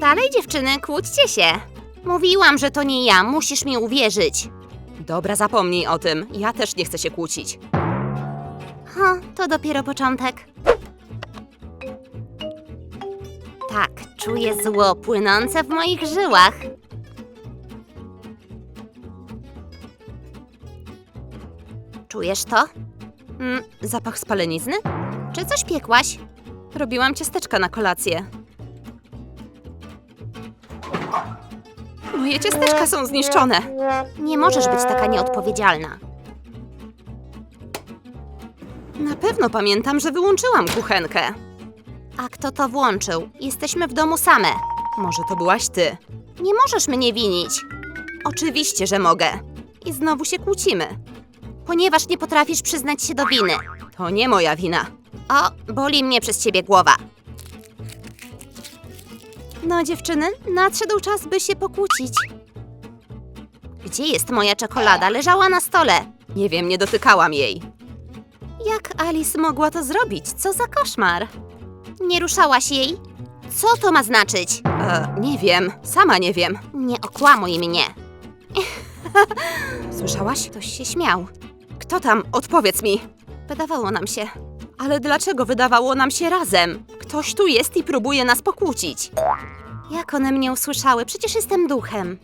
Dalej, dziewczyny, kłóćcie się. Mówiłam, że to nie ja, musisz mi uwierzyć. Dobra, zapomnij o tym. Ja też nie chcę się kłócić. Ha, to dopiero początek. Tak, czuję zło płynące w moich żyłach. Czujesz to? Mm, zapach spalenizny? Czy coś piekłaś? Robiłam ciasteczka na kolację. Moje ciasteczka są zniszczone. Nie możesz być taka nieodpowiedzialna. Na pewno pamiętam, że wyłączyłam kuchenkę. A kto to włączył? Jesteśmy w domu same. Może to byłaś ty? Nie możesz mnie winić, Oczywiście, że mogę. I znowu się kłócimy. ponieważ nie potrafisz przyznać się do winy. To nie moja wina. O, boli mnie przez ciebie głowa. No, dziewczyny, nadszedł czas, by się pokłócić. Gdzie jest moja czekolada? Leżała na stole. Nie wiem, nie dotykałam jej. Jak Alice mogła to zrobić? Co za koszmar? Nie ruszałaś jej? Co to ma znaczyć? E, nie wiem, sama nie wiem. Nie okłamuj mnie. Słyszałaś? Ktoś się śmiał. Kto tam? Odpowiedz mi. Wydawało nam się. Ale dlaczego wydawało nam się razem? Ktoś tu jest i próbuje nas pokłócić. Jak one mnie usłyszały? Przecież jestem duchem.